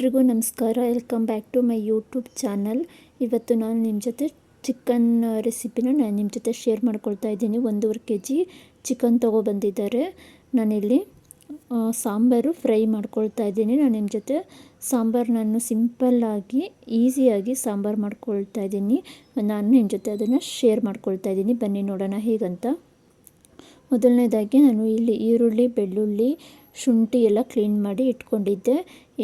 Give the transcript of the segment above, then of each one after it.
ಎಲ್ರಿಗೂ ನಮಸ್ಕಾರ. Welcome back to my YouTube channel ಇವತ್ತು ನಾನು ನಿಮ್ಮ ಜೊತೆ ಚಿಕನ್ ರೆಸಿಪಿನ ನಾನು ನಿಮ್ಮ ಜೊತೆ ಶೇರ್ ಮಾಡ್ಕೊಳ್ತಾ ಇದ್ದೀನಿ. ಒಂದೂವರೆ ಕೆ ಜಿ ಚಿಕನ್ ತೊಗೊಬಂದಿದ್ದಾರೆ ನಾನಿಲ್ಲಿ ಸಾಂಬಾರು ಫ್ರೈ ಮಾಡ್ಕೊಳ್ತಾ ಇದ್ದೀನಿ. ನಾನು ನಿಮ್ಮ ಜೊತೆ ಸಾಂಬಾರು ನಾನು ಸಿಂಪಲ್ಲಾಗಿ ಈಸಿಯಾಗಿ ಸಾಂಬಾರು ಮಾಡ್ಕೊಳ್ತಾ ಇದ್ದೀನಿ. ನಾನು ನಿಮ್ಮ ಜೊತೆ ಅದನ್ನು ಶೇರ್ ಮಾಡ್ಕೊಳ್ತಾ ಇದ್ದೀನಿ. ಬನ್ನಿ ನೋಡೋಣ ಹೇಗಂತ. ಮೊದಲನೇದಾಗಿ ನಾನು ಇಲ್ಲಿ ಈರುಳ್ಳಿ, ಬೆಳ್ಳುಳ್ಳಿ, ಶುಂಠಿ ಎಲ್ಲ ಕ್ಲೀನ್ ಮಾಡಿ ಇಟ್ಕೊಂಡಿದ್ದೆ.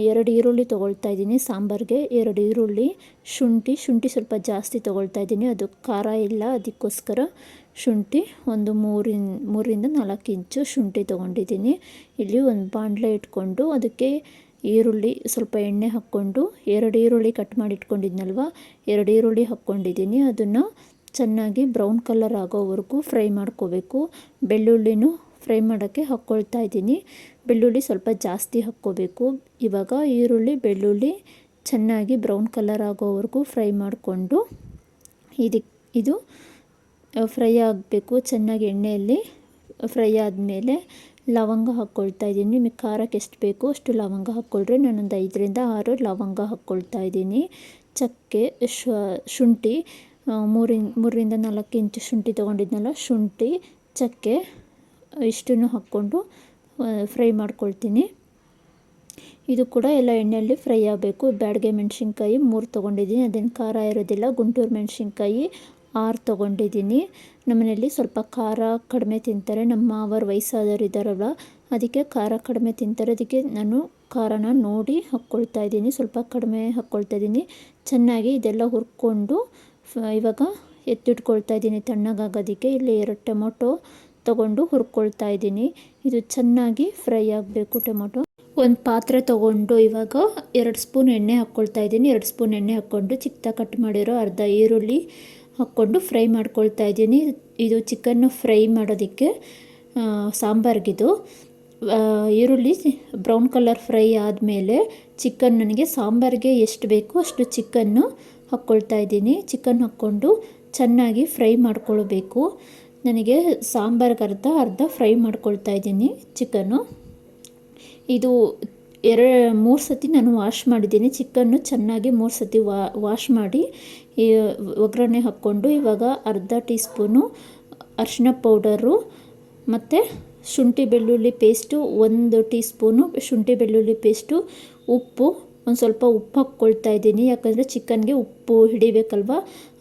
ಎರಡು ಈರುಳ್ಳಿ ತೊಗೊಳ್ತಾ ಇದ್ದೀನಿ. ಸಾಂಬಾರಿಗೆ ಎರಡು ಈರುಳ್ಳಿ, ಶುಂಠಿ ಶುಂಠಿ ಸ್ವಲ್ಪ ಜಾಸ್ತಿ ತೊಗೊಳ್ತಾ ಇದ್ದೀನಿ. ಅದು ಖಾರ ಇಲ್ಲ, ಅದಕ್ಕೋಸ್ಕರ ಶುಂಠಿ ಒಂದು ಮೂರಿನ್ ಮೂರಿಂದ ನಾಲ್ಕು ಇಂಚು ಶುಂಠಿ ತೊಗೊಂಡಿದ್ದೀನಿ. ಇಲ್ಲಿ ಒಂದು ಬಾಣಲೆ ಇಟ್ಕೊಂಡು ಅದಕ್ಕೆ ಈರುಳ್ಳಿ ಸ್ವಲ್ಪ ಎಣ್ಣೆ ಹಾಕ್ಕೊಂಡು, ಎರಡು ಈರುಳ್ಳಿ ಕಟ್ ಮಾಡಿ ಇಟ್ಕೊಂಡಿದ್ನಲ್ವ, ಎರಡು ಈರುಳ್ಳಿ ಹಾಕ್ಕೊಂಡಿದ್ದೀನಿ. ಅದನ್ನು ಚೆನ್ನಾಗಿ ಬ್ರೌನ್ ಕಲರ್ ಆಗೋವರೆಗೂ ಫ್ರೈ ಮಾಡ್ಕೋಬೇಕು. ಬೆಳ್ಳುಳ್ಳಿನೂ ಫ್ರೈ ಮಾಡೋಕ್ಕೆ ಹಾಕ್ಕೊಳ್ತಾ ಇದ್ದೀನಿ. ಬೆಳ್ಳುಳ್ಳಿ ಸ್ವಲ್ಪ ಜಾಸ್ತಿ ಹಾಕ್ಕೋಬೇಕು. ಇವಾಗ ಈರುಳ್ಳಿ, ಬೆಳ್ಳುಳ್ಳಿ ಚೆನ್ನಾಗಿ ಬ್ರೌನ್ ಕಲರ್ ಆಗೋವರೆಗೂ ಫ್ರೈ ಮಾಡಿಕೊಂಡು ಇದಕ್ಕೆ ಇದು ಫ್ರೈ ಆಗಬೇಕು. ಚೆನ್ನಾಗಿ ಎಣ್ಣೆಯಲ್ಲಿ ಫ್ರೈ ಆದಮೇಲೆ ಲವಂಗ ಹಾಕ್ಕೊಳ್ತಾ ಇದ್ದೀನಿ. ನಿಮಗೆ ಖಾರಕ್ಕೆ ಎಷ್ಟು ಬೇಕೋ ಅಷ್ಟು ಲವಂಗ ಹಾಕ್ಕೊಳ್ರಿ. ನಾನೊಂದು ಐದರಿಂದ ಆರು ಲವಂಗ ಹಾಕ್ಕೊಳ್ತಾ ಇದ್ದೀನಿ. ಚಕ್ಕೆ ಶುಂಠಿ ಮೂರಿಂದ ಮೂರರಿಂದ ನಾಲ್ಕು ಇಂಚು ಶುಂಠಿ ತೊಗೊಂಡಿದ್ನಲ್ಲ, ಶುಂಠಿ, ಚಕ್ಕೆ ಇಷ್ಟನ್ನು ಹಾಕ್ಕೊಂಡು ಫ್ರೈ ಮಾಡ್ಕೊಳ್ತೀನಿ. ಇದು ಕೂಡ ಎಲ್ಲ ಎಣ್ಣೆಯಲ್ಲಿ ಫ್ರೈ ಆಗಬೇಕು. ಬ್ಯಾಡಗೆ ಮೆಣಸಿನ್ಕಾಯಿ ಮೂರು ತೊಗೊಂಡಿದ್ದೀನಿ. ಅದೇನು ಖಾರ ಇರೋದಿಲ್ಲ. ಗುಂಟೂರು ಮೆಣಸಿನ್ಕಾಯಿ ಆರು ತೊಗೊಂಡಿದ್ದೀನಿ. ನಮ್ಮನೇಲಿ ಸ್ವಲ್ಪ ಖಾರ ಕಡಿಮೆ ತಿಂತಾರೆ. ನಮ್ಮ ಮಾವರು ವಯಸ್ಸಾದವರು ಇದ್ದಾರಲ್ಲ, ಅದಕ್ಕೆ ಖಾರ ಕಡಿಮೆ ತಿಂತಾರೆ. ಅದಕ್ಕೆ ನಾನು ಖಾರನ ನೋಡಿ ಹಾಕ್ಕೊಳ್ತಾ ಇದ್ದೀನಿ. ಸ್ವಲ್ಪ ಕಡಿಮೆ ಹಾಕ್ಕೊಳ್ತಾ ಇದ್ದೀನಿ. ಚೆನ್ನಾಗಿ ಇದೆಲ್ಲ ಹುರ್ಕೊಂಡು ಇವಾಗ ಎತ್ತಿಟ್ಕೊಳ್ತಾ ಇದ್ದೀನಿ ತಣ್ಣಗಾಗೋದಕ್ಕೆ. ಇಲ್ಲಿ ಎರಡು ಟೊಮೊಟೊ ತೊಗೊಂಡು ಹುರ್ಕೊಳ್ತಾ ಇದ್ದೀನಿ. ಇದು ಚೆನ್ನಾಗಿ ಫ್ರೈ ಆಗಬೇಕು ಟೊಮೊಟೊ. ಒಂದು ಪಾತ್ರೆ ತೊಗೊಂಡು ಇವಾಗ ಎರಡು ಸ್ಪೂನ್ ಎಣ್ಣೆ ಹಾಕ್ಕೊಳ್ತಾ ಇದ್ದೀನಿ. ಎರಡು ಸ್ಪೂನ್ ಎಣ್ಣೆ ಹಾಕ್ಕೊಂಡು ಚಿಕ್ಕದಾಗಿ ಕಟ್ ಮಾಡಿರೋ ಅರ್ಧ ಈರುಳ್ಳಿ ಹಾಕ್ಕೊಂಡು ಫ್ರೈ ಮಾಡ್ಕೊಳ್ತಾ ಇದ್ದೀನಿ. ಇದು ಚಿಕನ್ನು ಫ್ರೈ ಮಾಡೋದಕ್ಕೆ ಸಾಂಬಾರ್ಗಿದು. ಈರುಳ್ಳಿ ಬ್ರೌನ್ ಕಲರ್ ಫ್ರೈ ಆದಮೇಲೆ ಚಿಕನ್ ನನಗೆ ಸಾಂಬಾರಿಗೆ ಎಷ್ಟು ಬೇಕೋ ಅಷ್ಟು ಚಿಕನ್ನು ಹಾಕ್ಕೊಳ್ತಾ ಇದ್ದೀನಿ. ಚಿಕನ್ ಹಾಕ್ಕೊಂಡು ಚೆನ್ನಾಗಿ ಫ್ರೈ ಮಾಡ್ಕೊಳ್ಬೇಕು. ನನಗೆ ಸಾಂಬಾರ್ಗೆ ಅರ್ಧ ಫ್ರೈ ಮಾಡ್ಕೊಳ್ತಾ ಇದ್ದೀನಿ ಚಿಕನ್ನು. ಇದು ಎರಡು ಮೂರು ಸತಿ ನಾನು ವಾಶ್ ಮಾಡಿದ್ದೀನಿ. ಚಿಕನ್ನು ಚೆನ್ನಾಗಿ ಮೂರು ಸತಿ ವಾಶ್ ಮಾಡಿ ಒಗ್ಗರಣೆ ಹಾಕ್ಕೊಂಡು ಇವಾಗ ಅರ್ಧ ಟೀ ಸ್ಪೂನು ಅರಿಶಿನ ಪೌಡರು ಮತ್ತು ಶುಂಠಿ ಬೆಳ್ಳುಳ್ಳಿ ಪೇಸ್ಟು, ಒಂದು ಟೀ ಸ್ಪೂನು ಶುಂಠಿ ಬೆಳ್ಳುಳ್ಳಿ ಪೇಸ್ಟು, ಉಪ್ಪು, ಒಂದು ಸ್ವಲ್ಪ ಉಪ್ಪು ಹಾಕ್ಕೊಳ್ತಾ ಇದ್ದೀನಿ. ಯಾಕಂದರೆ ಚಿಕನ್ಗೆ ಉಪ್ಪು ಹಿಡಿಬೇಕಲ್ವ?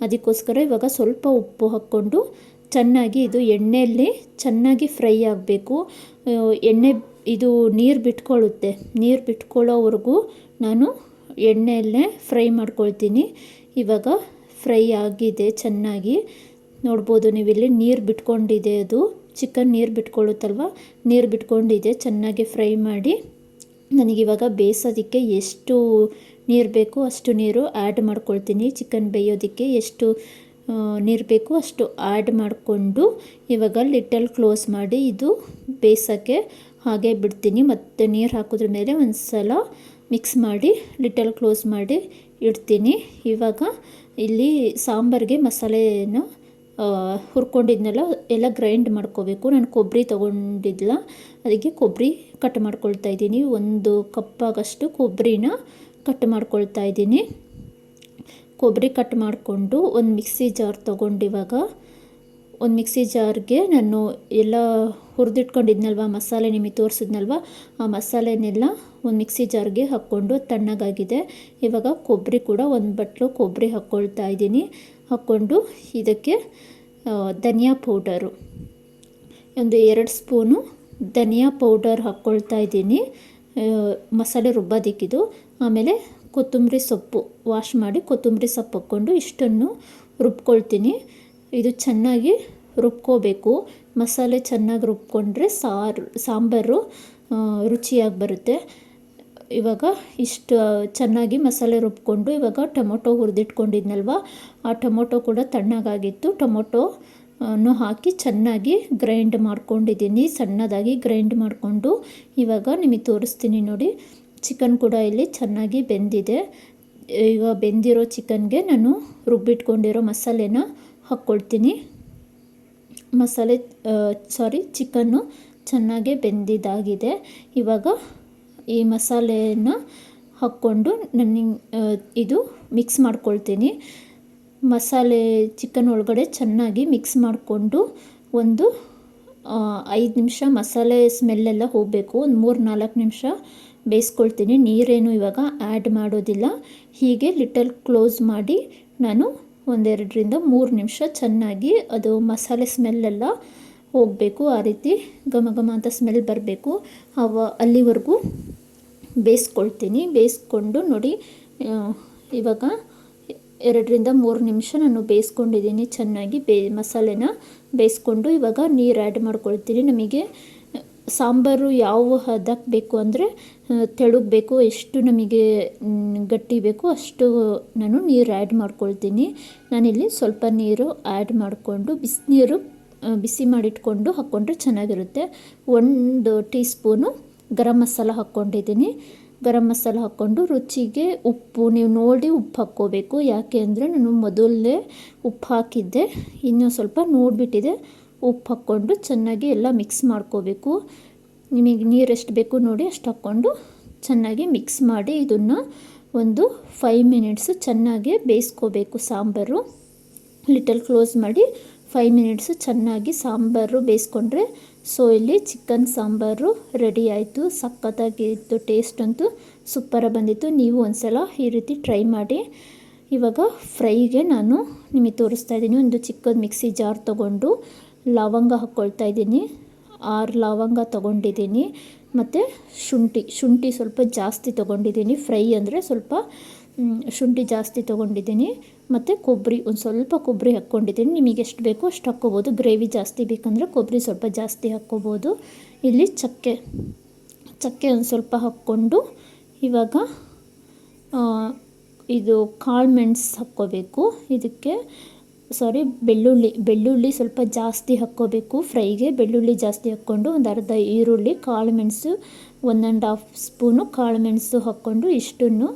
ಅದಕ್ಕೋಸ್ಕರ ಇವಾಗ ಸ್ವಲ್ಪ ಉಪ್ಪು ಹಾಕ್ಕೊಂಡು ಚೆನ್ನಾಗಿ ಇದು ಎಣ್ಣೆಯಲ್ಲಿ ಚೆನ್ನಾಗಿ ಫ್ರೈ ಆಗಬೇಕು. ಎಣ್ಣೆ ಇದು ನೀರು ಬಿಟ್ಕೊಳ್ಳುತ್ತೆ ನೀರು ಬಿಟ್ಕೊಳ್ಳೋವರೆಗೂ ನಾನು ಎಣ್ಣೆಯಲ್ಲೇ ಫ್ರೈ ಮಾಡ್ಕೊಳ್ತೀನಿ. ಇವಾಗ ಫ್ರೈ ಆಗಿದೆ ಚೆನ್ನಾಗಿ. ನೋಡ್ಬೋದು ನೀವಿಲ್ಲಿ ನೀರು ಬಿಟ್ಕೊಂಡಿದೆ ಅದು. ಚಿಕನ್ ನೀರು ಬಿಟ್ಕೊಳ್ಳುತ್ತಲ್ವ? ನೀರು ಬಿಟ್ಕೊಂಡಿದೆ, ಚೆನ್ನಾಗಿ ಫ್ರೈ ಮಾಡಿ. ನನಗಿವಾಗ ಬೇಯಿಸೋದಕ್ಕೆ ಎಷ್ಟು ನೀರು ಬೇಕು ಅಷ್ಟು ನೀರು ಆ್ಯಡ್ ಮಾಡ್ಕೊಳ್ತೀನಿ. ಚಿಕನ್ ಬೇಯೋದಕ್ಕೆ ಎಷ್ಟು ನೀರು ಬೇಕು, ಅಷ್ಟು ಆ್ಯಡ್ ಮಾಡಿಕೊಂಡು ಇವಾಗ ಲಿಟಲ್ ಕ್ಲೋಸ್ ಮಾಡಿ ಇದು ಬೇಯಿಸೋಕ್ಕೆ ಹಾಗೆ ಬಿಡ್ತೀನಿ. ಮತ್ತು ನೀರು ಹಾಕಿದ್ರ ಮೇಲೆ ಒಂದು ಸಲ ಮಿಕ್ಸ್ ಮಾಡಿ ಲಿಟಲ್ ಕ್ಲೋಸ್ ಮಾಡಿ ಇಡ್ತೀನಿ. ಇವಾಗ ಇಲ್ಲಿ ಸಾಂಬಾರಿಗೆ ಮಸಾಲೆಯನ್ನು ಹುರ್ಕೊಂಡಿದ್ನೆಲ್ಲ, ಎಲ್ಲ ಗ್ರೈಂಡ್ ಮಾಡ್ಕೋಬೇಕು. ನಾನು ಕೊಬ್ಬರಿ ತೊಗೊಂಡಿದ್ಲ, ಅದಕ್ಕೆ ಕೊಬ್ಬರಿ ಕಟ್ ಮಾಡ್ಕೊಳ್ತಾ ಇದ್ದೀನಿ. ಒಂದು ಕಪ್ಪಾಗಷ್ಟು ಕೊಬ್ಬರಿನ ಕಟ್ ಮಾಡ್ಕೊಳ್ತಾ ಇದ್ದೀನಿ. ಕೊಬ್ಬರಿ ಕಟ್ ಮಾಡಿಕೊಂಡು ಒಂದು ಮಿಕ್ಸಿ ಜಾರ್ ತೊಗೊಂಡಿವಾಗ, ಒಂದು ಮಿಕ್ಸಿ ಜಾರ್ಗೆ ನಾನು ಎಲ್ಲ ಹುರಿದಿಟ್ಕೊಂಡಿದ್ನಲ್ವ, ಮಸಾಲೆ ನಿಮಗೆ ತೋರಿಸಿದ್ನಲ್ವ, ಆ ಮಸಾಲೆನೆಲ್ಲ ಒಂದು ಮಿಕ್ಸಿ ಜಾರ್ಗೆ ಹಾಕ್ಕೊಂಡು ತಣ್ಣಗಾಗಿದೆ. ಇವಾಗ ಕೊಬ್ಬರಿ ಕೂಡ ಒಂದು ಬಟ್ಲು ಕೊಬ್ಬರಿ ಹಾಕ್ಕೊಳ್ತಾ ಇದ್ದೀನಿ. ಹಾಕ್ಕೊಂಡು ಇದಕ್ಕೆ ಧನಿಯಾ ಪೌಡರು. ಒಂದು ಎರಡು ಸ್ಪೂನು ಧನಿಯಾ ಪೌಡರ್ ಹಾಕ್ಕೊಳ್ತಾ ಇದ್ದೀನಿ. ಮಸಾಲೆ ರುಬ್ಬೋದಿಕ್ಕಿದ್ದು, ಆಮೇಲೆ ಕೊತ್ತಂಬರಿ ಸೊಪ್ಪು ವಾಶ್ ಮಾಡಿ ಕೊತ್ತಂಬರಿ ಸೊಪ್ಪು ಹಾಕ್ಕೊಂಡು ಇಷ್ಟನ್ನು ರುಬ್ಕೊಳ್ತೀನಿ. ಇದು ಚೆನ್ನಾಗಿ ರುಬ್ಕೋಬೇಕು. ಮಸಾಲೆ ಚೆನ್ನಾಗಿ ರುಬ್ಕೊಂಡ್ರೆ ಸಾರು, ಸಾಂಬಾರು ರುಚಿಯಾಗಿ ಬರುತ್ತೆ. ಇವಾಗ ಇಷ್ಟು ಚೆನ್ನಾಗಿ ಮಸಾಲೆ ರುಬ್ಕೊಂಡು ಇವಾಗ ಟೊಮೊಟೊ ಹುರಿದಿಟ್ಕೊಂಡಿದ್ನಲ್ವ? ಆ ಟೊಮೊಟೊ ಕೂಡ ತಣ್ಣಗಾಗಿತ್ತು. ಟೊಮೊಟೊ ಅನ್ನು ಹಾಕಿ ಚೆನ್ನಾಗಿ ಗ್ರೈಂಡ್ ಮಾಡ್ಕೊಂಡಿದ್ದೀನಿ. ಸಣ್ಣದಾಗಿ ಗ್ರೈಂಡ್ ಮಾಡಿಕೊಂಡು ಇವಾಗ ನಿಮಗೆ ತೋರಿಸ್ತೀನಿ ನೋಡಿ. ಚಿಕನ್ ಕೂಡ ಇಲ್ಲಿ ಚೆನ್ನಾಗಿ ಬೆಂದಿದೆ. ಈಗ ಬೆಂದಿರೋ ಚಿಕನ್ಗೆ ನಾನು ರುಬ್ಬಿಟ್ಕೊಂಡಿರೋ ಮಸಾಲೆನ ಹಾಕ್ಕೊಳ್ತೀನಿ. ಮಸಾಲೆ ಸಾರಿ ಚಿಕನ್ನು ಚೆನ್ನಾಗಿ ಬೆಂದಿದ್ದಾಗಿದೆ ಇವಾಗ ಈ ಮಸಾಲೆಯನ್ನು ಹಾಕ್ಕೊಂಡು ನನ್ನ ಇದು ಮಿಕ್ಸ್ ಮಾಡ್ಕೊಳ್ತೀನಿ. ಮಸಾಲೆ ಚಿಕನ್ ಒಳಗಡೆ ಚೆನ್ನಾಗಿ ಮಿಕ್ಸ್ ಮಾಡಿಕೊಂಡು ಒಂದು ಐದು ನಿಮಿಷ ಮಸಾಲೆ ಸ್ಮೆಲ್ಲೆಲ್ಲ ಹೋಗಬೇಕು. ಒಂದು ಮೂರು ನಾಲ್ಕು ನಿಮಿಷ ಬೇಯಿಸ್ಕೊಳ್ತೀನಿ. ನೀರೇನು ಇವಾಗ ಆ್ಯಡ್ ಮಾಡೋದಿಲ್ಲ. ಹೀಗೆ ಲಿಟಲ್ ಕ್ಲೋಸ್ ಮಾಡಿ ನಾನು ಒಂದೆರಡರಿಂದ ಮೂರು ನಿಮಿಷ ಚೆನ್ನಾಗಿ ಅದು ಮಸಾಲೆ ಸ್ಮೆಲ್ಲೆಲ್ಲ ಹೋಗಬೇಕು. ಆ ರೀತಿ ಘಮ ಘಮ ಅಂತ ಸ್ಮೆಲ್ ಬರಬೇಕು. ಅವ, ಅಲ್ಲಿವರೆಗೂ ಬೇಯಿಸ್ಕೊಳ್ತೀನಿ. ಬೇಯಿಸ್ಕೊಂಡು ನೋಡಿ ಇವಾಗ ಎರಡರಿಂದ ಮೂರು ನಿಮಿಷ ನಾನು ಬೇಯಿಸ್ಕೊಂಡಿದ್ದೀನಿ. ಚೆನ್ನಾಗಿ ಬೇ ಮಸಾಲೆನ ಬೇಯಿಸ್ಕೊಂಡು ಇವಾಗ ನೀರು ಆ್ಯಡ್ ಮಾಡ್ಕೊಳ್ತೀನಿ. ನಮಗೆ ಸಾಂಬಾರು ಯಾವ ಹದಕ್ಕೆ ಬೇಕು ಅಂದರೆ ತೆಳುಗಬೇಕು ಎಷ್ಟು ನಮಗೆ ಗಟ್ಟಿ ಬೇಕು ಅಷ್ಟು ನಾನು ನೀರು ಆ್ಯಡ್ ಮಾಡ್ಕೊಳ್ತೀನಿ. ನಾನಿಲ್ಲಿ ಸ್ವಲ್ಪ ನೀರು ಆ್ಯಡ್ ಮಾಡಿಕೊಂಡು ಬಿಸಿನೀರು ಬಿಸಿ ಮಾಡಿಟ್ಕೊಂಡು ಹಾಕ್ಕೊಂಡ್ರೆ ಚೆನ್ನಾಗಿರುತ್ತೆ. ಒಂದು ಟೀ ಸ್ಪೂನು ಗರಂ ಮಸಾಲ ಹಾಕ್ಕೊಂಡಿದ್ದೀನಿ ಗರಂ ಮಸಾಲ ಹಾಕ್ಕೊಂಡು ರುಚಿಗೆ ಉಪ್ಪು, ನೀವು ನೋಡಿ ಉಪ್ಪು ಹಾಕ್ಕೋಬೇಕು. ಯಾಕೆ ಅಂದರೆ ನಾನು ಮೊದಲೇ ಉಪ್ಪು ಹಾಕಿದ್ದೆ, ಇನ್ನೂ ಸ್ವಲ್ಪ ನೋಡಿಬಿಟ್ಟಿದೆ. ಉಪ್ಪು ಹಾಕ್ಕೊಂಡು ಚೆನ್ನಾಗಿ ಎಲ್ಲ ಮಿಕ್ಸ್ ಮಾಡ್ಕೋಬೇಕು. ನಿಮಗೆ ನೀರು ಎಷ್ಟು ಬೇಕು ನೋಡಿ ಅಷ್ಟು ಹಾಕ್ಕೊಂಡು ಚೆನ್ನಾಗಿ ಮಿಕ್ಸ್ ಮಾಡಿ ಇದನ್ನು ಒಂದು ಫೈವ್ ಮಿನಿಟ್ಸು ಚೆನ್ನಾಗಿ ಬೇಯಿಸ್ಕೋಬೇಕು ಸಾಂಬಾರು. ಲಿಟಲ್ ಕ್ಲೋಸ್ ಮಾಡಿ ಫೈವ್ ಮಿನಿಟ್ಸು ಚೆನ್ನಾಗಿ ಸಾಂಬಾರು ಬೇಯಿಸ್ಕೊಂಡ್ರೆ ಸೊ ಇಲ್ಲಿ ಚಿಕನ್ ಸಾಂಬಾರು ರೆಡಿ ಆಯಿತು. ಸಖತ್ತಾಗಿತ್ತು ಟೇಸ್ಟ್ ಅಂತೂ ಸೂಪರಾಗಿ ಬಂದಿತ್ತು. ನೀವು ಒಂದ್ಸಲ ಈ ರೀತಿ ಟ್ರೈ ಮಾಡಿ. ಇವಾಗ ಫ್ರೈಗೆ ನಾನು ನಿಮಗೆ ತೋರಿಸ್ತಾ ಇದ್ದೀನಿ. ಒಂದು ಚಿಕ್ಕದು ಮಿಕ್ಸಿ ಜಾರ್ ತೊಗೊಂಡು ಲವಂಗ ಹಾಕ್ಕೊಳ್ತಾ ಇದ್ದೀನಿ. ಆರು ಲವಂಗ ತೊಗೊಂಡಿದ್ದೀನಿ. ಮತ್ತು ಶುಂಠಿ ಶುಂಠಿ ಸ್ವಲ್ಪ ಜಾಸ್ತಿ ತೊಗೊಂಡಿದ್ದೀನಿ. ಫ್ರೈ ಅಂದರೆ ಸ್ವಲ್ಪ ಶುಂಠಿ ಜಾಸ್ತಿ ತೊಗೊಂಡಿದ್ದೀನಿ. ಮತ್ತು ಕೊಬ್ಬರಿ, ಒಂದು ಸ್ವಲ್ಪ ಕೊಬ್ಬರಿ ಹಾಕ್ಕೊಂಡಿದ್ದೀನಿ. ನಿಮಗೆ ಎಷ್ಟು ಬೇಕೋ ಅಷ್ಟು ಹಾಕ್ಕೋಬೋದು. ಗ್ರೇವಿ ಜಾಸ್ತಿ ಬೇಕಂದರೆ ಕೊಬ್ಬರಿ ಸ್ವಲ್ಪ ಜಾಸ್ತಿ ಹಾಕ್ಕೋಬೋದು. ಇಲ್ಲಿ ಚಕ್ಕೆ ಚಕ್ಕೆ ಒಂದು ಸ್ವಲ್ಪ ಹಾಕ್ಕೊಂಡು ಇವಾಗ ಇದು ಕಾಳು ಮೆಣಸು ಹಾಕ್ಕೋಬೇಕು. ಇದಕ್ಕೆ ಸಾರಿ ಬೆಳ್ಳುಳ್ಳಿ ಬೆಳ್ಳುಳ್ಳಿ ಸ್ವಲ್ಪ ಜಾಸ್ತಿ ಹಾಕ್ಕೋಬೇಕು. ಫ್ರೈಗೆ ಬೆಳ್ಳುಳ್ಳಿ ಜಾಸ್ತಿ ಹಾಕ್ಕೊಂಡು ಒಂದು ಅರ್ಧ ಈರುಳ್ಳಿ, ಕಾಳು ಮೆಣಸು ಒನ್ ಆ್ಯಂಡ್ ಹಾಫ್ ಸ್ಪೂನು ಕಾಳು ಮೆಣಸು ಹಾಕ್ಕೊಂಡು ಇಷ್ಟನ್ನು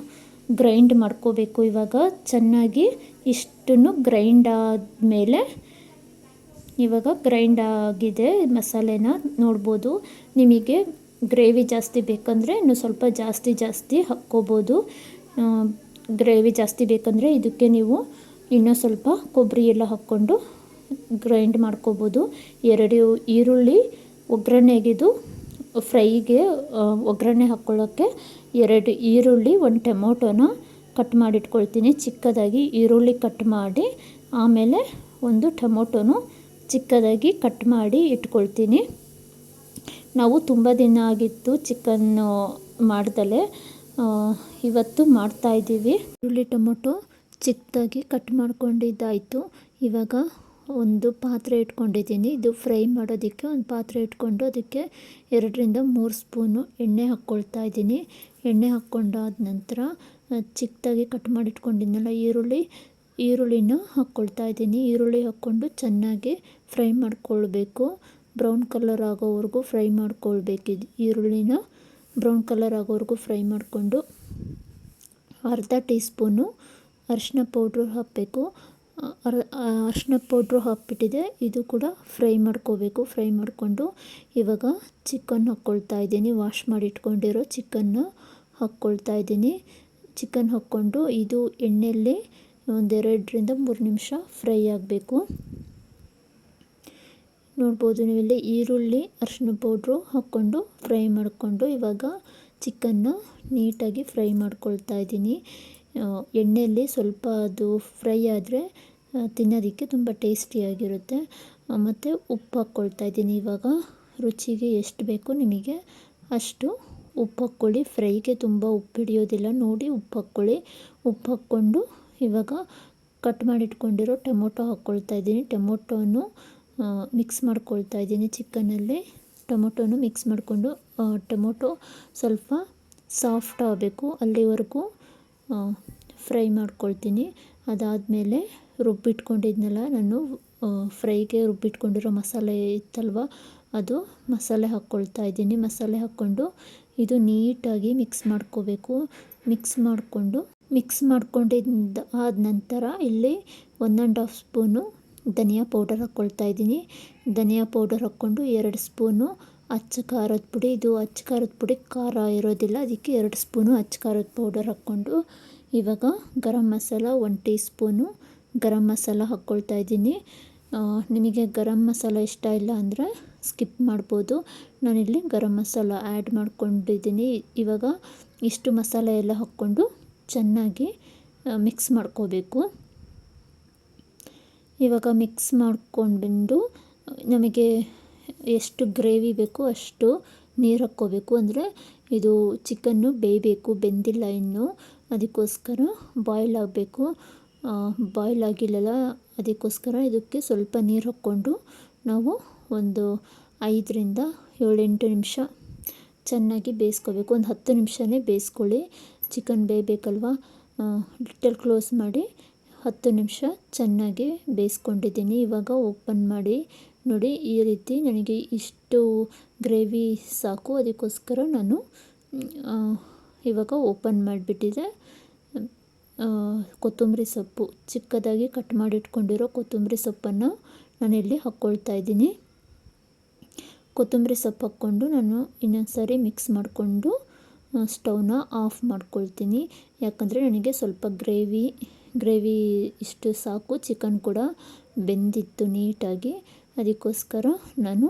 ಗ್ರೈಂಡ್ ಮಾಡ್ಕೋಬೇಕು ಇವಾಗ. ಚೆನ್ನಾಗಿ ಇಷ್ಟನ್ನು ಗ್ರೈಂಡ್ ಆದಮೇಲೆ ಇವಾಗ ಗ್ರೈಂಡ್ ಆಗಿದೆ ಮಸಾಲೆನ ನೋಡ್ಬೋದು. ನಿಮಗೆ ಗ್ರೇವಿ ಜಾಸ್ತಿ ಬೇಕಂದರೆ ಇನ್ನು ಸ್ವಲ್ಪ ಜಾಸ್ತಿ ಜಾಸ್ತಿ ಹಾಕ್ಕೋಬೋದು. ಗ್ರೇವಿ ಜಾಸ್ತಿ ಬೇಕಂದರೆ ಇದಕ್ಕೆ ನೀವು ಇನ್ನೂ ಸ್ವಲ್ಪ ಕೊಬ್ಬರಿ ಎಲ್ಲ ಹಾಕ್ಕೊಂಡು ಗ್ರೈಂಡ್ ಮಾಡ್ಕೋಬೋದು. ಎರಡು ಈರುಳ್ಳಿ ಒಗ್ಗರಣೆಗಿದು ಫ್ರೈಗೆ ಒಗ್ಗರಣೆ ಹಾಕ್ಕೊಳ್ಳೋಕ್ಕೆ ಎರಡು ಈರುಳ್ಳಿ, ಒಂದು ಟೊಮೊಟೊನ ಕಟ್ ಮಾಡಿಟ್ಕೊಳ್ತೀನಿ. ಚಿಕ್ಕದಾಗಿ ಈರುಳ್ಳಿ ಕಟ್ ಮಾಡಿ, ಆಮೇಲೆ ಒಂದು ಟೊಮೊಟೊನು ಚಿಕ್ಕದಾಗಿ ಕಟ್ ಮಾಡಿ ಇಟ್ಕೊಳ್ತೀನಿ. ನಾವು ತುಂಬ ದಿನ ಆಗಿತ್ತು ಚಿಕನ್ನು ಮಾಡ್ದಲೆ ಇವತ್ತು ಮಾಡ್ತಾಯಿದ್ದೀವಿ ಈರುಳ್ಳಿ, ಟೊಮೊಟೊ ಚಿಕ್ಕದಾಗಿ ಕಟ್ ಮಾಡ್ಕೊಂಡಿದ್ದಾಯಿತು. ಇವಾಗ ಒಂದು ಪಾತ್ರೆ ಇಟ್ಕೊಂಡಿದ್ದೀನಿ. ಇದು ಫ್ರೈ ಮಾಡೋದಕ್ಕೆ ಒಂದು ಪಾತ್ರೆ ಇಟ್ಕೊಂಡು ಅದಕ್ಕೆ ಎರಡರಿಂದ ಮೂರು ಸ್ಪೂನು ಎಣ್ಣೆ ಹಾಕ್ಕೊಳ್ತಾ ಇದ್ದೀನಿ. ಎಣ್ಣೆ ಹಾಕ್ಕೊಂಡಾದ ನಂತರ ಚಿಕ್ಕದಾಗಿ ಕಟ್ ಮಾಡಿಟ್ಕೊಂಡಿದ್ನಲ್ಲ ಈರುಳ್ಳಿ, ಈರುಳ್ಳಿನ ಹಾಕ್ಕೊಳ್ತಾ ಇದ್ದೀನಿ. ಈರುಳ್ಳಿ ಹಾಕ್ಕೊಂಡು ಚೆನ್ನಾಗಿ ಫ್ರೈ ಮಾಡ್ಕೊಳ್ಬೇಕು. ಬ್ರೌನ್ ಕಲರ್ ಆಗೋವರೆಗೂ ಫ್ರೈ ಮಾಡ್ಕೊಳ್ಬೇಕಿದ್ದು ಈರುಳ್ಳಿನ. ಬ್ರೌನ್ ಕಲರ್ ಆಗೋವರೆಗೂ ಫ್ರೈ ಮಾಡಿಕೊಂಡು ಅರ್ಧ ಟೀ ಸ್ಪೂನು ಅರಿಶಿನ ಪೌಡ್ರು ಹಾಕಬೇಕು. ಅರಿಶಿನ ಪೌಡ್ರು ಹಾಕ್ಬಿಟ್ಟಿದೆ. ಇದು ಕೂಡ ಫ್ರೈ ಮಾಡ್ಕೋಬೇಕು. ಫ್ರೈ ಮಾಡಿಕೊಂಡು ಇವಾಗ ಚಿಕನ್ ಹಾಕ್ಕೊಳ್ತಾ ಇದ್ದೀನಿ. ವಾಶ್ ಮಾಡಿ ಇಟ್ಕೊಂಡಿರೋ ಚಿಕನ್ನ ಹಾಕ್ಕೊಳ್ತಾ ಇದ್ದೀನಿ. ಚಿಕನ್ ಹಾಕ್ಕೊಂಡು ಇದು ಎಣ್ಣೆಯಲ್ಲಿ ಒಂದೆರಡರಿಂದ ಮೂರು ನಿಮಿಷ ಫ್ರೈ ಆಗಬೇಕು. ನೋಡ್ಬೋದು ನೀವಿಲ್ಲಿ ಈರುಳ್ಳಿ ಅರಿಶಿನ ಪೌಡ್ರು ಹಾಕ್ಕೊಂಡು ಫ್ರೈ ಮಾಡಿಕೊಂಡು ಇವಾಗ ಚಿಕನ್ನ ನೀಟಾಗಿ ಫ್ರೈ ಮಾಡ್ಕೊಳ್ತಾ ಇದ್ದೀನಿ. ಎಣ್ಣೆಯಲ್ಲಿ ಸ್ವಲ್ಪ ಅದು ಫ್ರೈ ಆದರೆ ತಿನ್ನೋದಕ್ಕೆ ತುಂಬ ಟೇಸ್ಟಿಯಾಗಿರುತ್ತೆ ಮತ್ತು ಉಪ್ಪು ಹಾಕ್ಕೊಳ್ತಾ ಇದ್ದೀನಿ. ಇವಾಗ ರುಚಿಗೆ ಎಷ್ಟು ಬೇಕು ನಿಮಗೆ ಅಷ್ಟು ಉಪ್ಪು ಹಾಕ್ಕೊಳ್ಳಿ. ಫ್ರೈಗೆ ತುಂಬ ಉಪ್ಪು ಹಿಡಿಯೋದಿಲ್ಲ. ನೋಡಿ ಉಪ್ಪು ಹಾಕ್ಕೊಳ್ಳಿ. ಉಪ್ಪು ಹಾಕ್ಕೊಂಡು ಇವಾಗ ಕಟ್ ಮಾಡಿಟ್ಕೊಂಡಿರೋ ಟೊಮೊಟೊ ಹಾಕ್ಕೊಳ್ತಾ ಇದ್ದೀನಿ. ಟೊಮೊಟೊನು ಮಿಕ್ಸ್ ಮಾಡ್ಕೊಳ್ತಾ ಇದ್ದೀನಿ ಚಿಕನಲ್ಲಿ. ಟೊಮೊಟೊನು ಮಿಕ್ಸ್ ಮಾಡಿಕೊಂಡು ಟೊಮೊಟೊ ಸ್ವಲ್ಪ ಸಾಫ್ಟ್ ಆಗಬೇಕು. ಅಲ್ಲಿವರೆಗೂ ಫ್ರೈ ಮಾಡ್ಕೊಳ್ತೀನಿ. ಅದಾದಮೇಲೆ ರುಬ್ಬಿಟ್ಕೊಂಡಿದ್ನಲ್ಲ, ನಾನು ಫ್ರೈಗೆ ರುಬ್ಬಿಟ್ಕೊಂಡಿರೋ ಮಸಾಲೆ ಇತ್ತಲ್ವ, ಅದು ಮಸಾಲೆ ಹಾಕ್ಕೊಳ್ತಾ ಇದ್ದೀನಿ. ಮಸಾಲೆ ಹಾಕ್ಕೊಂಡು ಇದು ನೀಟಾಗಿ ಮಿಕ್ಸ್ ಮಾಡ್ಕೋಬೇಕು. ಮಿಕ್ಸ್ ಮಾಡಿಕೊಂಡು, ಮಿಕ್ಸ್ ಮಾಡ್ಕೊಂಡಿದ್ದ ಆದ ನಂತರ ಇಲ್ಲಿ ಒನ್ ಆ್ಯಂಡ್ ಹಾಫ್ ಸ್ಪೂನು ಧನಿಯಾ ಪೌಡರ್ ಹಾಕ್ಕೊಳ್ತಾ ಇದ್ದೀನಿ. ಧನಿಯಾ ಪೌಡರ್ ಹಾಕ್ಕೊಂಡು ಎರಡು ಸ್ಪೂನು ಅಚ್ಚ ಖಾರದ ಪುಡಿ, ಇದು ಅಚ್ಚ ಖಾರದ ಪುಡಿ ಖಾರ ಇರೋದಿಲ್ಲ. ಅದಕ್ಕೆ ಎರಡು ಸ್ಪೂನು ಅಚ್ಚ ಖಾರದ ಪೌಡರ್ ಹಾಕ್ಕೊಂಡು ಇವಾಗ garam masala one teaspoon garam masala ಹಾಕ್ಕೊಳ್ತಾ ಇದ್ದೀನಿ. ನಿಮಗೆ ಗರಂ ಮಸಾಲ ಇಷ್ಟ ಇಲ್ಲ ಅಂದರೆ ಸ್ಕಿಪ್ ಮಾಡ್ಬೋದು. ನಾನಿಲ್ಲಿ ಗರಂ ಮಸಾಲ ಆ್ಯಡ್ ಮಾಡ್ಕೊಂಡಿದ್ದೀನಿ. ಇವಾಗ ಇಷ್ಟು ಮಸಾಲೆ ಎಲ್ಲ ಹಾಕ್ಕೊಂಡು ಚೆನ್ನಾಗಿ ಮಿಕ್ಸ್ ಮಾಡ್ಕೋಬೇಕು. ಇವಾಗ ಮಿಕ್ಸ್ ಮಾಡ್ಕೊಂಡು ನಮಗೆ ಎಷ್ಟು ಗ್ರೇವಿ ಬೇಕೋ ಅಷ್ಟು ನೀರು ಹಾಕ್ಕೋಬೇಕು. ಅಂದರೆ ಇದು ಚಿಕನ್ನು ಬೇಯಬೇಕು, ಬೆಂದಿಲ್ಲ ಇನ್ನು. ಅದಕ್ಕೋಸ್ಕರ ಬಾಯ್ಲ್ ಆಗಬೇಕು. ಬಾಯ್ಲ್ ಆಗಿಲ್ಲಲ್ಲ, ಅದಕ್ಕೋಸ್ಕರ ಇದಕ್ಕೆ ಸ್ವಲ್ಪ ನೀರು ಹಾಕ್ಕೊಂಡು ನಾವು ಒಂದು ಐದರಿಂದ ಏಳೆಂಟು ನಿಮಿಷ ಚೆನ್ನಾಗಿ ಬೇಯಿಸ್ಕೋಬೇಕು. ಒಂದು ಹತ್ತು ನಿಮಿಷನೇ ಬೇಯಿಸ್ಕೊಳ್ಳಿ. ಚಿಕನ್ ಬೇಯಬೇಕಲ್ವ? ಲಿಟಲ್ ಕ್ಲೋಸ್ ಮಾಡಿ ಹತ್ತು ನಿಮಿಷ ಚೆನ್ನಾಗಿ ಬೇಯಿಸ್ಕೊಂಡಿದ್ದೀನಿ. ಇವಾಗ ಓಪನ್ ಮಾಡಿ ನೋಡಿ, ಈ ರೀತಿ ನನಗೆ ಇಷ್ಟು ಗ್ರೇವಿ ಸಾಕು. ಅದಕ್ಕೋಸ್ಕರ ನಾನು ಇವಾಗ ಓಪನ್ ಮಾಡಿಬಿಟ್ಟಿದೆ. ಕೊತ್ತಂಬರಿ ಸೊಪ್ಪು. ಚಿಕ್ಕದಾಗಿ ಕಟ್ ಮಾಡಿಟ್ಕೊಂಡಿರೋ ಕೊತ್ತಂಬರಿ ಸೊಪ್ಪನ್ನು ನಾನಿಲ್ಲಿ ಹಾಕ್ಕೊಳ್ತಾ ಇದ್ದೀನಿ. ಕೊತ್ತಂಬರಿ ಸೊಪ್ಪು ಹಾಕ್ಕೊಂಡು ನಾನು ಇನ್ನೊಂದು ಸಾರಿ ಮಿಕ್ಸ್ ಮಾಡಿಕೊಂಡು ಸ್ಟವ್ನ ಆಫ್ ಮಾಡ್ಕೊಳ್ತೀನಿ. ಯಾಕಂದರೆ ನನಗೆ ಸ್ವಲ್ಪ ಗ್ರೇವಿ ಗ್ರೇವಿ ಇಷ್ಟು ಸಾಕು. ಚಿಕನ್ ಕೂಡ ಬೆಂದಿತ್ತು ನೀಟಾಗಿ. ಅದಕ್ಕೋಸ್ಕರ ನಾನು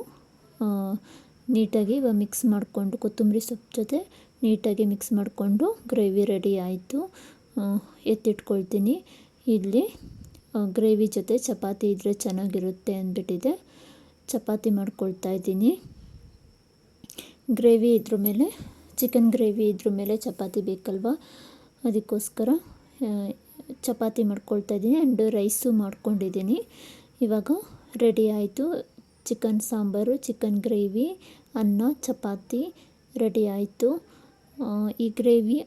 ನೀಟಾಗಿ ಇವಾಗ ಮಿಕ್ಸ್ ಮಾಡಿಕೊಂಡು ಕೊತ್ತಂಬರಿ ಸೊಪ್ಪು ಜೊತೆ ನೀಟಾಗಿ ಮಿಕ್ಸ್ ಮಾಡಿಕೊಂಡು ಗ್ರೇವಿ ರೆಡಿ ಆಯಿತು. ಎತ್ತಿಟ್ಕೊಳ್ತೀನಿ. ಇಲ್ಲಿ ಗ್ರೇವಿ ಜೊತೆ ಚಪಾತಿ ಇದ್ದರೆ ಚೆನ್ನಾಗಿರುತ್ತೆ ಅಂದ್ಬಿಟ್ಟಿದೆ. ಚಪಾತಿ ಮಾಡ್ಕೊಳ್ತಾ ಇದ್ದೀನಿ. ಗ್ರೇವಿ ಇದ್ರ ಮೇಲೆ ಚಿಕನ್ ಗ್ರೇವಿ ಇದ್ರ ಮೇಲೆ ಚಪಾತಿ ಬೇಕಲ್ವ? ಅದಕ್ಕೋಸ್ಕರ ಚಪಾತಿ ಮಾಡ್ಕೊಳ್ತಾ ಇದ್ದೀನಿ. ಆ್ಯಂಡ್ ರೈಸು ಮಾಡ್ಕೊಂಡಿದ್ದೀನಿ. ಇವಾಗ ರೆಡಿ ಆಯಿತು. ಚಿಕನ್ ಸಾಂಬಾರು, ಚಿಕನ್ ಗ್ರೇವಿ, ಅನ್ನ, ಚಪಾತಿ ರೆಡಿ ಆಯಿತು. ಈ ಗ್ರೇವಿ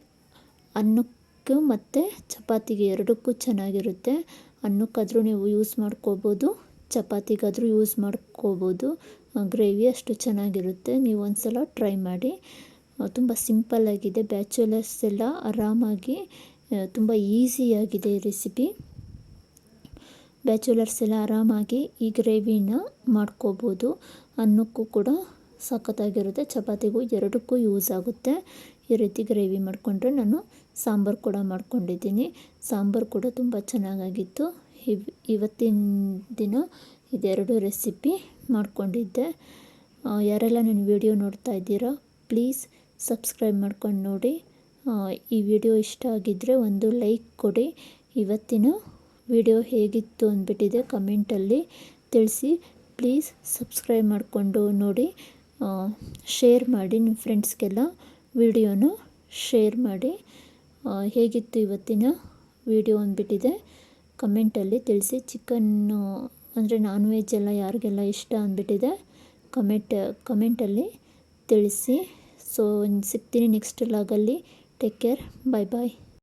ಅನ್ನಕ್ಕೆ ಮತ್ತು ಚಪಾತಿಗೆ ಎರಡಕ್ಕೂ ಚೆನ್ನಾಗಿರುತ್ತೆ. ಅನ್ನಕ್ಕಾದರೂ ನೀವು ಯೂಸ್ ಮಾಡ್ಕೋಬೋದು, ಚಪಾತಿಗಾದರೂ ಯೂಸ್ ಮಾಡ್ಕೋಬೋದು. ಗ್ರೇವಿ ಅಷ್ಟು ಚೆನ್ನಾಗಿರುತ್ತೆ. ನೀವು ಒಂದು ಸಲ ಟ್ರೈ ಮಾಡಿ ತುಂಬ ಸಿಂಪಲ್ಲಾಗಿದೆ ಬ್ಯಾಚುಲರ್ಸ್ ಎಲ್ಲ ಆರಾಮಾಗಿ ತುಂಬ ಈಸಿಯಾಗಿದೆ ರೆಸಿಪಿ ಬ್ಯಾಚುಲರ್ಸ್ ಎಲ್ಲ ಆರಾಮಾಗಿ ಈ ಗ್ರೇವಿನ ಮಾಡ್ಕೋಬೋದು. ಅನ್ನಕ್ಕೂ ಕೂಡ ಸಖತ್ತಾಗಿರುತ್ತೆ. ಚಪಾತಿಗೂ ಎರಡಕ್ಕೂ ಯೂಸ್ ಆಗುತ್ತೆ. ಈ ರೀತಿ ಗ್ರೇವಿ ಮಾಡಿಕೊಂಡ್ರೆ ನಾನು ಸಾಂಬಾರು ಕೂಡ ಮಾಡ್ಕೊಂಡಿದ್ದೀನಿ. ಸಾಂಬಾರು ಕೂಡ ತುಂಬ ಚೆನ್ನಾಗಾಗಿತ್ತು. ಇವ್ ಇವತ್ತಿನ ದಿನ ಇದೆರಡು ರೆಸಿಪಿ ಮಾಡ್ಕೊಂಡಿದ್ದೆ. ಯಾರೆಲ್ಲ ನನ್ನ ವಿಡಿಯೋ ನೋಡ್ತಾ ಇದ್ದೀರಾ, ಪ್ಲೀಸ್ ಸಬ್ಸ್ಕ್ರೈಬ್ ಮಾಡ್ಕೊಂಡು ನೋಡಿ. ಈ ವಿಡಿಯೋ ಇಷ್ಟ ಆಗಿದ್ದರೆ ಒಂದು ಲೈಕ್ ಕೊಡಿ. ಇವತ್ತಿನ ವಿಡಿಯೋ ಹೇಗಿತ್ತು ಅಂದ್ಬಿಟ್ಟಿದೆ ಕಮೆಂಟಲ್ಲಿ ತಿಳಿಸಿ. ಪ್ಲೀಸ್ ಸಬ್ಸ್ಕ್ರೈಬ್ ಮಾಡಿಕೊಂಡು ನೋಡಿ ಶೇರ್ ಮಾಡಿ, ನಿಮ್ಮ ಫ್ರೆಂಡ್ಸ್ಗೆಲ್ಲ ವಿಡಿಯೋನು ಶೇರ್ ಮಾಡಿ. ಹೇಗಿತ್ತು ಇವತ್ತಿನ ವಿಡಿಯೋ ಅಂದ್ಬಿಟ್ಟಿದೆ ಕಮೆಂಟಲ್ಲಿ ತಿಳಿಸಿ. ಚಿಕನ್ನು, ಅಂದರೆ ನಾನ್ ವೆಜ್ ಎಲ್ಲ ಯಾರಿಗೆಲ್ಲ ಇಷ್ಟ ಅಂದ್ಬಿಟ್ಟಿದೆ ಕಮೆಂಟ್, ಕಮೆಂಟಲ್ಲಿ ತಿಳಿಸಿ. ಸೊ, ಸಿಗ್ತೀನಿ next ಲಾಗಲ್ಲಿ. Take care. Bye bye.